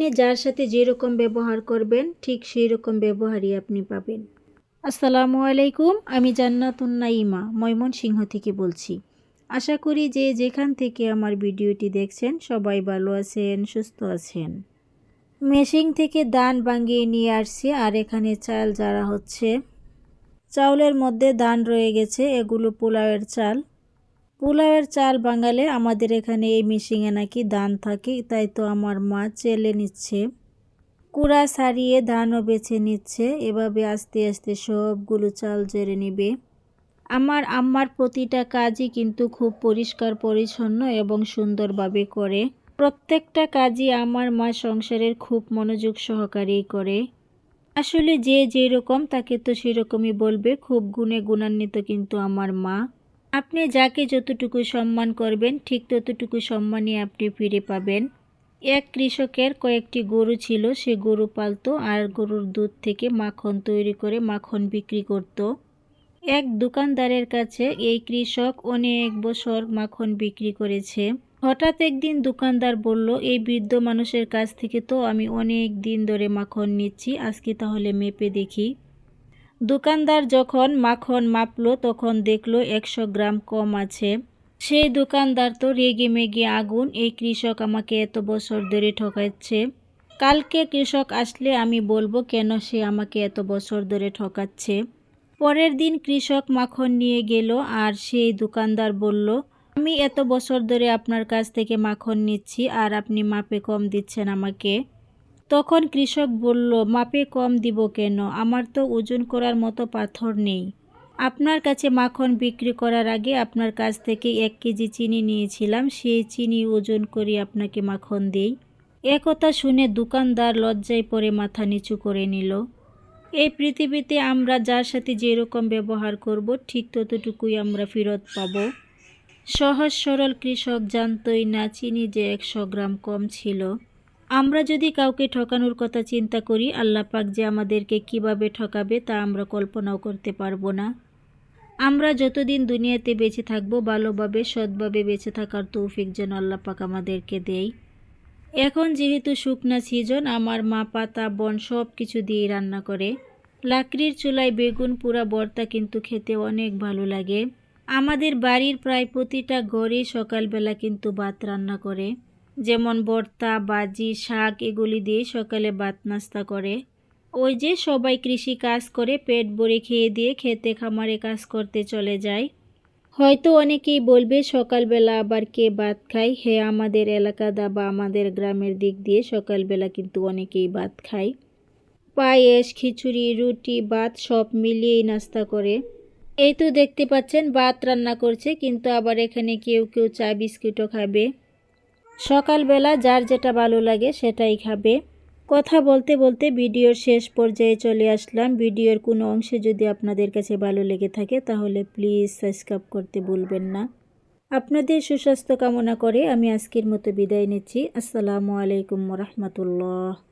আপনি যার সাথে যেরকম ব্যবহার করবেন, ঠিক সেই রকম ব্যবহারই আপনি পাবেন। আসসালামু আলাইকুম, আমি জান্নাতুন নাইমা ময়মনসিংহ থেকে বলছি। আশা করি যে যেখান থেকে আমার ভিডিওটি দেখছেন, সবাই ভালো আছেন, সুস্থ আছেন। মেশিন থেকে দান বাঙ্গিয়ে নিয়ে আসছি, আর এখানে চাল যারা হচ্ছে। চাউলের মধ্যে ধান রয়ে গেছে, এগুলো পোলাওয়ের চাল। পোলাওয়ের চাল বাঙালে আমাদের এখানে এই মেশিনে নাকি ধান থাকে, তাই তো আমার মা চেলে নিচ্ছে। কুড়া সারিয়ে ধানও বেছে নিচ্ছে, এভাবে আস্তে আস্তে সবগুলো চাল জেরে নিবে। আমার আম্মার প্রতিটা কাজই কিন্তু খুব পরিষ্কার, পরিচ্ছন্ন এবং সুন্দরভাবে করে। প্রত্যেকটা কাজই আমার মা সংসারের খুব মনোযোগ সহকারেই করে। আসলে যে যেরকম, তাকে তো সেরকমই বলবে, খুব গুণে গুণান্বিত কিন্তু আমার মা। আপনি যাকে যতটুকু সম্মান করবেন, ঠিক ততটুকু সম্মানই আপনি ফিরে পাবেন। এক কৃষকের কয়েকটি গরু ছিল, সে গরু পালতো আর গরুর দুধ থেকে মাখন তৈরি করে মাখন বিক্রি করত। এক দোকানদারের কাছে এই কৃষক অনেক বছর মাখন বিক্রি করেছে। হঠাৎ একদিন দোকানদার বলল, এই বৃদ্ধ মানুষের কাছ থেকে তো আমি অনেক দিন ধরে মাখন নিচ্ছি, আজকে তাহলে মেপে দেখি। দোকানদার যখন মাখন মাপলো, তখন দেখল একশো গ্রাম কম আছে। সেই দোকানদার তো রেগে মেগে আগুন, এই কৃষক আমাকে এত বছর ধরে ঠকাচ্ছে। কালকে কৃষক আসলে আমি বলব কেন সে আমাকে এত বছর ধরে ঠকাচ্ছে? পরের দিন কৃষক মাখন নিয়ে গেল আর সেই দোকানদার বলল, আমি এত বছর ধরে আপনার কাছ থেকে মাখন নিচ্ছি আর আপনি মাপে কম দিচ্ছেন আমাকে। তখন কৃষক বলল, মাপে কম দিব কেন? আমার তো ওজন করার মতো পাথর নেই। আপনার কাছে মাখন বিক্রি করার আগে আপনার কাছ থেকে এক কেজি চিনি নিয়েছিলাম, সেই চিনি ওজন করে আপনাকে মাখন দিই। একথা শুনে দোকানদার লজ্জায় পরে মাথা নিচু করে নিল। এই পৃথিবীতে আমরা যার সাথে যেরকম ব্যবহার করব, ঠিক ততটুকুই আমরা ফেরত পাব। সহজ সরল কৃষক জানতই না, চিনি যে একশো গ্রাম কম ছিল। আমরা যদি কাউকে ঠকানোর কথা চিন্তা করি, আল্লাহ পাক যে আমাদেরকে কীভাবে ঠকাবে তা আমরা কল্পনাও করতে পারব না। আমরা যতদিন দুনিয়াতে বেঁচে থাকব, ভালোভাবে, সৎভাবে বেঁচে থাকার তৌফিক যেন আল্লাহ পাক আমাদেরকে দেয় এখন যেহেতু শুকনা সিজন, আমার মা, পাতা, বন সব কিছু দিয়ে রান্না করে। লাকড়ির চুলায় বেগুন, পুরা বর্তা কিন্তু খেতে অনেক ভালো লাগে। আমাদের বাড়ির প্রায় প্রতিটা ঘরে সকালবেলা কিন্তু ভাত রান্না করে। যেমন ভর্তা, বাজি, শাক এগুলি দিয়ে সকালে ভাত নাস্তা করে। ওই যে সবাই কৃষি কাজ করে, পেট ভরে খেয়ে দিয়ে খেতে খামারে কাজ করতে চলে যায়। হয়তো অনেকেই বলবে, সকালবেলা আবার কে ভাত খায়? হে, আমাদের এলাকা দা বা আমাদের গ্রামের দিক দিয়ে সকালবেলা কিন্তু অনেকেই ভাত খায়। পায়েস, খিচুড়ি, রুটি, ভাত সব মিলিয়েই নাস্তা করে। এই তো দেখতে পাচ্ছেন, ভাত রান্না করছে, কিন্তু আবার এখানে কেউ কেউ চা বিস্কুটও খাবে। সকালবেলা যার যেটা ভালো লাগে সেটাই খাবে। কথা বলতে বলতে ভিডিওর শেষ পর্যায়ে চলে আসলাম। ভিডিওর কোনো অংশে যদি আপনাদের কাছে ভালো লেগে থাকে তাহলে প্লিজ সাবস্ক্রাইব করতে ভুলবেন না। আপনাদের সুস্বাস্থ্য কামনা করে আমি আজকের মতো বিদায় নিচ্ছি। আসসালামু আলাইকুম রহমতুল্লাহ।